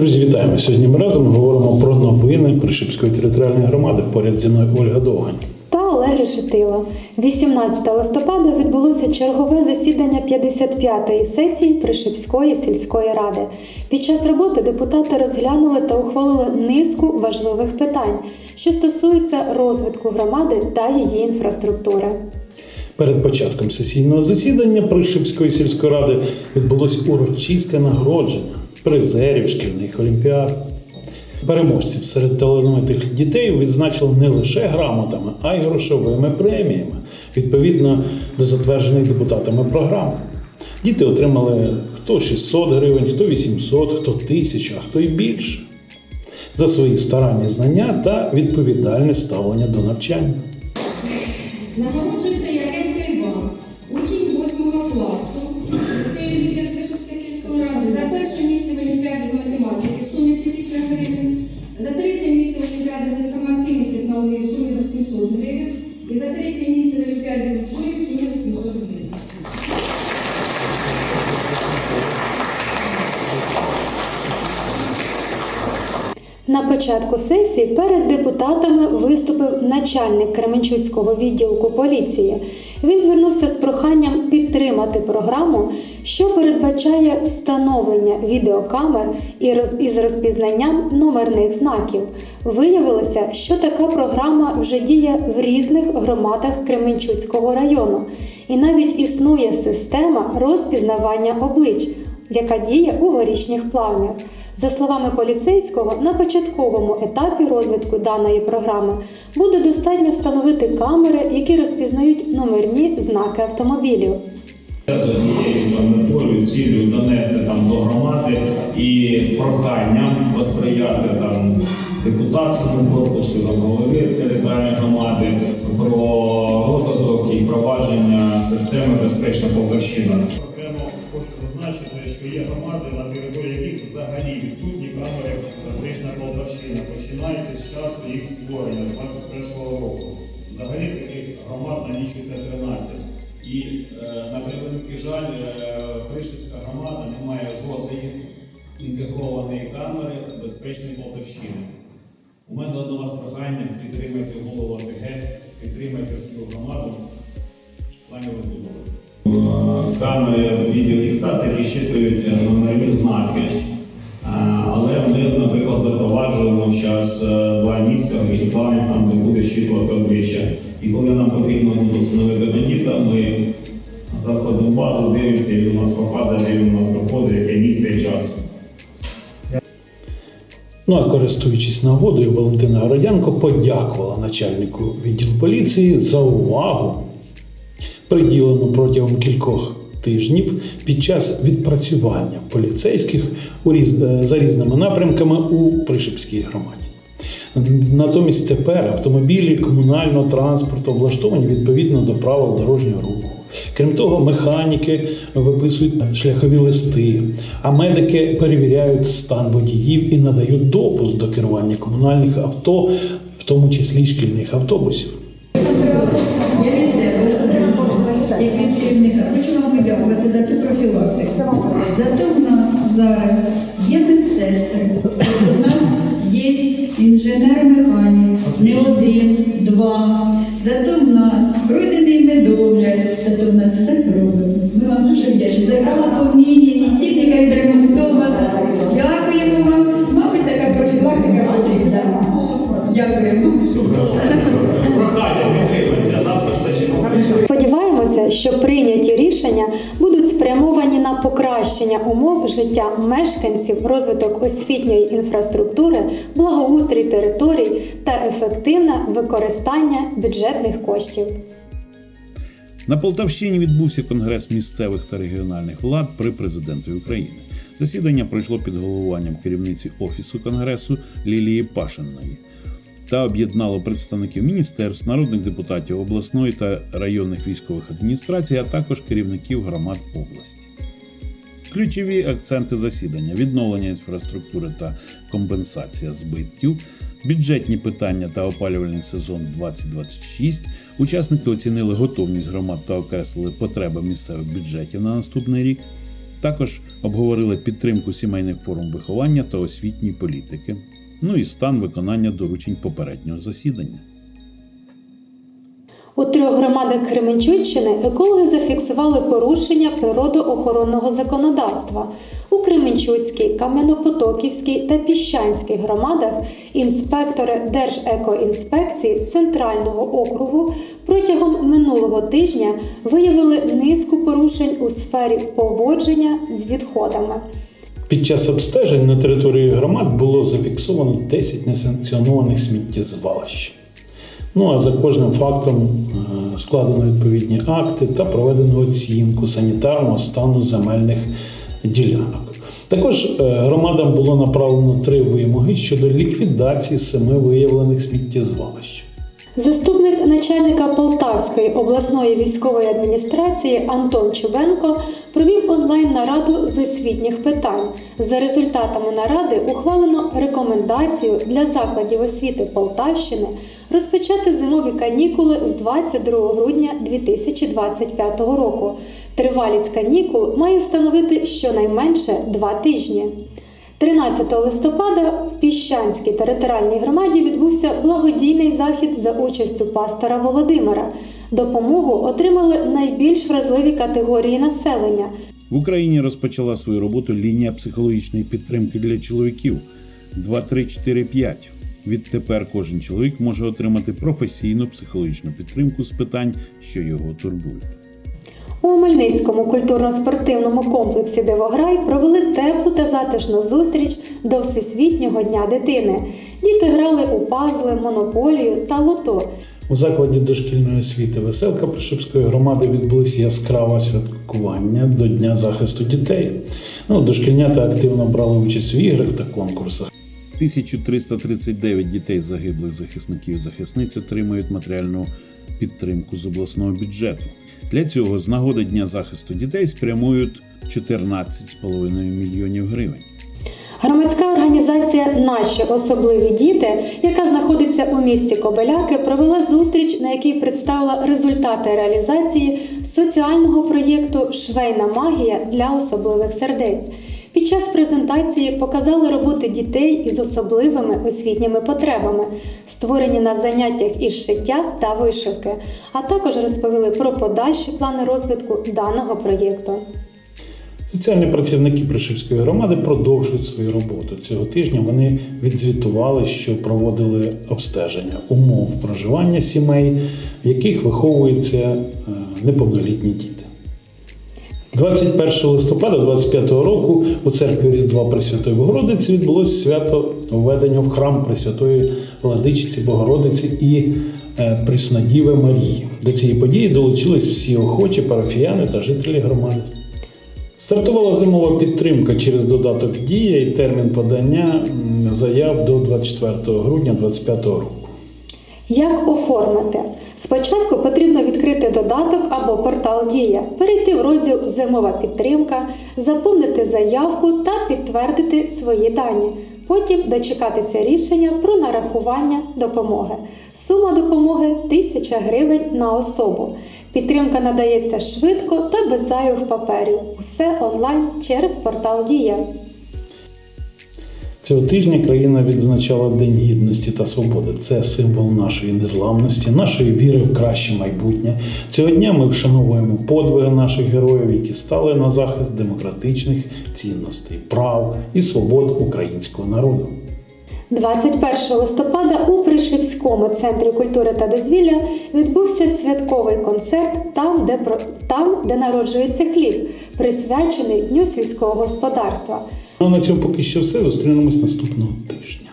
Друзі, вітаємо! Сьогодні ми разом говоримо про новини Пришипської територіальної громади. Поряд зі мною Ольга Довгань. та Олег Решетило. 18 листопада відбулося чергове засідання 55-ї сесії Пришипської сільської ради. Під час роботи депутати розглянули та ухвалили низку важливих питань, що стосуються розвитку громади та її інфраструктури. Перед початком сесійного засідання Пришипської сільської ради відбулось урочисте нагородження призерів шкільних олімпіад. Переможців серед талановитих дітей відзначили не лише грамотами, а й грошовими преміями відповідно до затверджених депутатами програм. Діти отримали хто 600 гривень, хто 800, хто 1000, а хто й більше за свої старанні знання та відповідальне ставлення до навчання. І за третє місце в Олімпіаді з історії сумі 800 гривень. На початку сесії перед депутатами виступив начальник Кременчуцького відділку поліції. Він звернувся з проханням підтримати програму, що передбачає встановлення відеокамер із розпізнанням номерних знаків. Виявилося, що така програма вже діє в різних громадах Кременчуцького району, і навіть існує система розпізнавання облич, яка діє у горішніх плавнях. За словами поліцейського, на початковому етапі розвитку даної програми буде достатньо встановити камери, які розпізнають номерні знаки автомобілів. метою, цілею донести там до громади і з проханням посприяти там депутатському корпусу, голови територіальної громади про розвиток і впровадження системи безпечна Полтавщина. Є громади, на території яких взагалі відсутні камери безпечна Полтавщина. Починається з часу їх створення 21-го року. Взагалі таких громад налічується 13. І е, на превеликий жаль, е, громада не має жодної інтегрованої камери безпечної Полтавщини. У мене до вас прохання підтримайте наприклад, запроваджуємо зараз два місця вичитання, там де буде щитувати обличчя. І коли нам потрібно буде встановити бандита, ми заходимо в базу, дивимося, і у нас показує, де у нас проходить, яке місце і час. Ну а користуючись нагодою, Валентина Городянко подякувала начальнику відділу поліції за увагу, приділену протягом кількох тижнів під час відпрацювання поліцейських у різ- за різними напрямками у Пришипській громаді. Натомість тепер автомобілі комунального транспорту облаштовані відповідно до правил дорожнього руху. Крім того, механіки виписують шляхові листи, а медики перевіряють стан водіїв і надають допуск до керування комунальних авто, в тому числі шкільних автобусів. Зараз є медсестри, у нас є інженер-механік, не один, два. Зато в нас пройдений медогляд, зато в нас все зроблено. Ми вам дуже вдячні. Зеркала поміняні, техніка відремонтована. Дякуємо вам. Мабуть, така профілактика потрібна. Дякуємо. Прохання підтримайте, нас вистачить. Сподіваємося, що прийняті рішення будуть спрямовані на покращення умов життя мешканців, розвиток освітньої інфраструктури, благоустрій територій та ефективне використання бюджетних коштів. На Полтавщині відбувся конгрес місцевих та регіональних влад при президенті України. Засідання пройшло під головуванням керівниці офісу конгресу Лілії Пашиної та об'єднало представників міністерств, народних депутатів обласної та районних військових адміністрацій, а також керівників громад області. Ключові акценти засідання: відновлення інфраструктури та компенсація збитків, бюджетні питання та опалювальний сезон 2026. Учасники оцінили готовність громад та окреслили потреби місцевих бюджетів на наступний рік. Також обговорили підтримку сімейних форм виховання та освітньої політики, ну і стан виконання доручень попереднього засідання. У трьох громадах Кременчуччини екологи зафіксували порушення природоохоронного законодавства. У Кременчуцькій, Кам'янопотоківській та Піщанській громадах інспектори Держекоінспекції Центрального округу протягом минулого тижня виявили низку порушень у сфері поводження з відходами. Під час обстежень на території громад було зафіксовано 10 несанкціонованих сміттєзвалищ. Ну а за кожним фактом е, складено відповідні акти та проведено оцінку санітарного стану земельних ділянок. Також е, громадам було направлено три вимоги щодо ліквідації семи виявлених сміттєзвалищ. Заступник начальника Полтавської обласної військової адміністрації Антон Чубенко провів онлайн-нараду з освітніх питань. За результатами наради ухвалено рекомендацію для закладів освіти Полтавщини розпочати зимові канікули з 22 грудня 2025 року. Тривалість канікул має становити щонайменше два тижні. 13 листопада в Піщанській територіальній громаді відбувся благодійний захід за участю пастора Володимира. Допомогу отримали найбільш вразливі категорії населення. В Україні розпочала свою роботу лінія психологічної підтримки для чоловіків 2345. Відтепер кожен чоловік може отримати професійну психологічну підтримку з питань, що його турбують. У Мельницькому культурно-спортивному комплексі Дивограй провели теплу та затишну зустріч до Всесвітнього дня дитини. Діти грали у пазли, монополію та лото. У закладі дошкільної освіти Веселка Пришипської громади відбулося яскраве святкування до Дня захисту дітей. Ну, дошкільнята активно брали участь в іграх та конкурсах. 1339 дітей загиблих захисників і захисниць отримують матеріальну підтримку з обласного бюджету. Для цього з нагоди Дня захисту дітей спрямують 14,5 мільйонів гривень. Громадська організація Наші особливі діти, яка знаходиться у місті Кобеляки, провела зустріч, на якій представила результати реалізації соціального проєкту Швейна магія для особливих сердець. Під час презентації показали роботи дітей із особливими освітніми потребами, створені на заняттях із шиття та вишивки, а також розповіли про подальші плани розвитку даного проєкту. Соціальні працівники Пришипської громади продовжують свою роботу. Цього тижня вони відзвітували, що проводили обстеження умов проживання сімей, в яких виховуються е, неповнолітні діти. 21 листопада 25 року у церкві Різдва Пресвятої Богородиці відбулося свято введення в храм Пресвятої Владичиці Богородиці і е, Преснодіви Марії. До цієї події долучились всі охочі парафіяни та жителі громади. Стартувала зимова підтримка через додаток Дія і термін подання заяв до 24 грудня 2025 року. Як оформити? Спочатку потрібно відкрити додаток або портал Дія, перейти в розділ Зимова підтримка, заповнити заявку та підтвердити свої дані. Потім дочекатися рішення про нарахування допомоги. Сума допомоги 1000 гривень на особу. Підтримка надається швидко та без зайвих паперів. Усе онлайн через портал Дія. Цього тижня країна відзначала День гідності та свободи. Це символ нашої незламності, нашої віри в краще майбутнє. Цього дня ми вшановуємо подвиги наших героїв, які стали на захист демократичних цінностей, прав і свобод українського народу. 21 листопада у Пришипському центрі культури та дозвілля відбувся святковий концерт там, де про там, де народжується хліб, присвячений Дню сільського господарства. Ну на цьому поки що все. Зустрінемось наступного тижня.